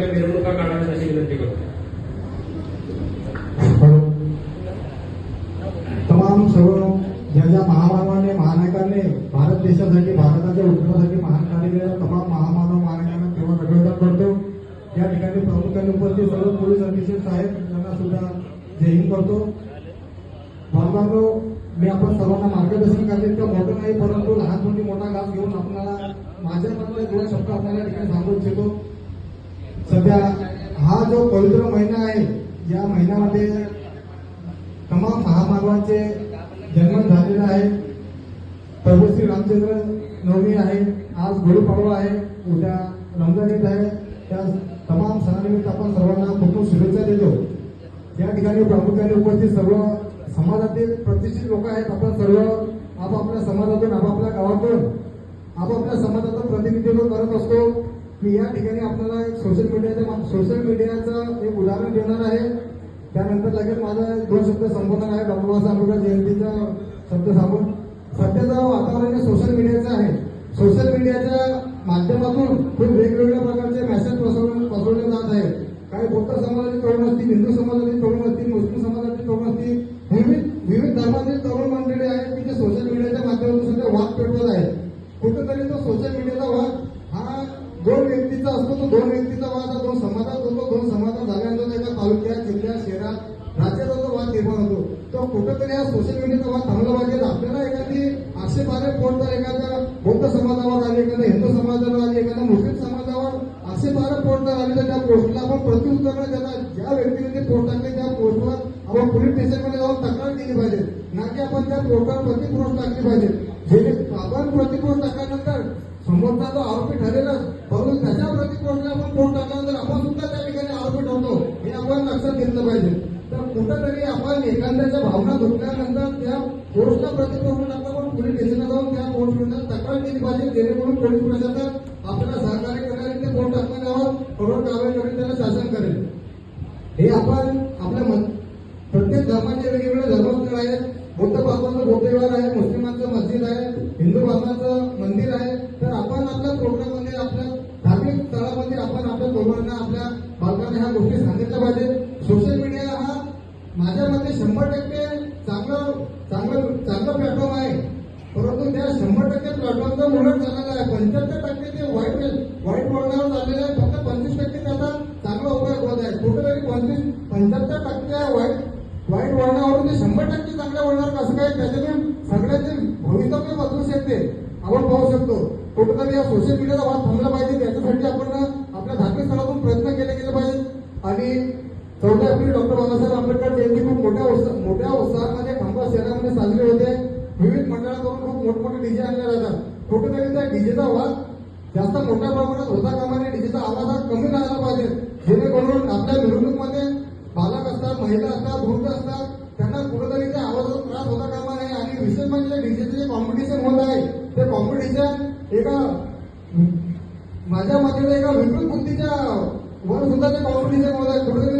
प्रकारे मिरवणुका काढाव्यात अशी विनंती करतो तमाम सर्व ज्या ज्या महामानवाने महानायकांनी भारत देशासाठी भारताच्या उत्तरासाठी महान कार्य केलेल्या तमाम महामानव महानायकांना तेव्हा रगडतात करतो. या ठिकाणी प्रामुख्याने उपस्थित सर्व पोलीस अधीक्षक साहेब यांना सुद्धा जय हिंद करतो. बाबांनो मी आपण सर्वांना मार्गदर्शन करते इतकं मोठं नाही परंतु लहान मोठी मोठा घास घेऊन आपल्याला माझ्या मनातले दोन शब्द आपल्याला ठिकाणी सांगू इच्छितो. सध्या हा जो पवित्र महिना आहे या महिन्यामध्ये तमाम महामानवांचे जन्म झालेला आहे प्रभू श्री रामचंद्र नवमी आहे आज गुढीपाडवा आहे उद्या रमजान ईद आहे. त्या तमाम सणानिमित्त आपण सर्वांना खूप खूप शुभेच्छा देतो. या ठिकाणी प्रामुख्याने उपस्थित सर्व समाजातील प्रतिष्ठित लोक आहेत. आपण सर्व आपापल्या समाजातून आपापल्या गावातून आपापल्या समाजाचं प्रतिनिधित्व करत असतो. मी या ठिकाणी आपल्याला एक सोशल मीडियाच्या सोशल मीडियाचं एक उदाहरण देणार आहे. त्यानंतर लगेच माझा दोन शब्द संबोधन आहे. डॉक्टर बाबासाहेब आंबेडकर जयंतीचा शब्द सांगून. सध्याचं वातावरण हे सोशल मीडियाचं आहे. सोशल मीडियाच्या माध्यमातून खूप वेगवेगळ्या प्रकारचे मेसेज पसरवले पसरवले जात आहे काही बौद्ध समाजाचे तरुण असतील हिंदू समाजाचे तरुण असतील मुस्लिम समाजाचे तरुण असतील विविध विविध धर्मातील तरुण मंडळी आहेत की जे सोशल मीडियाच्या माध्यमातून सध्या वाद पेटवत आहेत. कुठेतरी तो सोशल मीडिया वाद हा दोन व्यक्तीचा असतो तो दोन व्यक्तीचा वाद हा दोन समाजात होतो दोन समाजात झाल्यानंतर एका तालुक्यात जिल्ह्यात शहरात राज्याचा जो वाद निर्माण होतो तो कुठेतरी हा सोशल मीडियाचा वाद थांबला पाहिजे आपल्याला एखादी आक्षेपाने पोट जर एखाद्या बौद्ध समाजावर आली एखाद्या हिंदू समाजावर आली एखाद्या मुस्लिम समाजावर आक्षेपाने पोट जर आली तर त्या पोस्टला आपण प्रत्युत्तर त्याला ज्या व्यक्तीने ते पोस्ट टाकले त्या पोस्टवर आपण पोलीस स्टेशनमध्ये जाऊन तक्रार केली पाहिजे. ना की आपण त्या पोस्टवर प्रतिपोस्ट टाकली पाहिजे. आपण प्रतिपोस्ट टाकल्यानंतर समोरचा जो आरोपी ठरेलच म्हणून त्याच्या प्रतिपोस्टला आपण फोन टाकल्यानंतर आपण सुद्धा त्या ठिकाणी आरोपी ठरतो हे आपण लक्षात घेतलं पाहिजे. तर कुठंतरी आपण एखाद्याच्या भावना धुतल्यानंतर त्या पोस्टला प्रतिपोस्ट टाकलं पण पोलीस स्टेशनला जाऊन त्या पोस्टवर तक्रार केली पाहिजे जेणेकरून पोलीस प्रशासन आपल्याला सहकार्य करणारे ते पोस्ट टाकण्यावर कठोर कारवाई करेल त्याला शासन करेल. हे आपण शंभर टक्के चांगलं चांगलं चांगलं प्लॅटफॉर्म आहे. परंतु त्या शंभर टक्के प्लॅटफॉर्मचा उलट चाललेला आहे. पंच्याहत्तर टक्के ते वाईट वाईट वळणावर चाललेलं आहे फक्त पंचवीस टक्के त्याचा चांगला उपयोग होत आहे. कुठेतरी पंचवीस पंच्याहत्तर टक्के वाईट वाईट वळणावरून ते शंभर टक्के चांगल्या वळणावर कसं काय त्याच्याने सगळ्यांचे भवितव्य बदलू शकते. आपण पाहू शकतो. कुठेतरी या सोशल मीडियाचा वाद थांबला पाहिजे. त्याच्यासाठी आपण आपल्या धार्मिक स्थळातून प्रयत्न केले गेले पाहिजेत. आणि चौदा एप्रिल डॉक्टर बाबासाहेब आंबेडकर जयंती खूप मोठ्या उत्साह मोठ्या उत्साहामध्ये खांबा शहरामध्ये साजरी होते. विविध मंडळाकडून खूप मोठमोठे डीजे आणले जातात कुठेतरी त्या डीजेचा आवाज जास्त मोठ्या प्रमाणात होता कामाने डीजेचा आवाज हा कमी झाला पाहिजे. जेणेकरून आपल्या मिरवणूकमध्ये बालक असतात महिला असतात वृद्ध असतात त्यांना कुठेतरी त्या आवाजाचा त्रास होता कामा नाही आणि विशेष म्हणजे डीजेचे जे कॉम्पिटिशन होत आहे ते कॉम्पिटिशन एका माझ्या मते एका विकृत बुद्धीच्या वर सुद्धा ते कॉम्पिटिशन होत आहे. कुठेतरी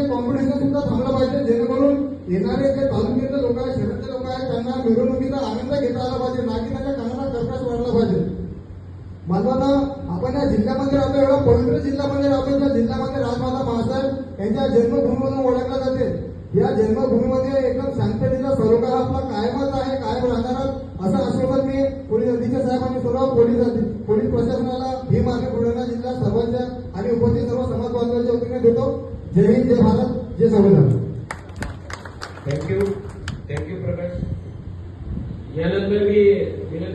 थांबलं पाहिजे जेणेकरून येणारे जे तालुक्यातले लोक आहेत शहरातले लोक आहेत त्यांना मिरवणुकीचा आनंद घेता आला पाहिजे ना की त्यांच्या कानाला कर्कश वाढला पाहिजे. बांधवांना आपण या जिल्ह्यामध्ये राहतो एवढा पवित्र जिल्ह्यामध्ये राहतो त्या जिल्ह्यामध्ये राजमाता महासाहेब यांच्या जन्मभूमीमधून ओळखला जाते. या जन्मभूमीमध्ये एकदम शांततेचा सरोकार आपला कायमच आहे कायम राहणारच असं आश्वासन मी पोलीस अधीक्षक साहेबांनी सर्व पोलीस पोलीस प्रशासनाला भीम आणि बुलढाणा जिल्हा सर्वांच्या आणि उपस्थित सर्व समाज बांधवांच्या वतीने देतो. जय हिंद जय भारत. जय संविधान थँक्यू थँक्यू प्रकाश यानंतर मी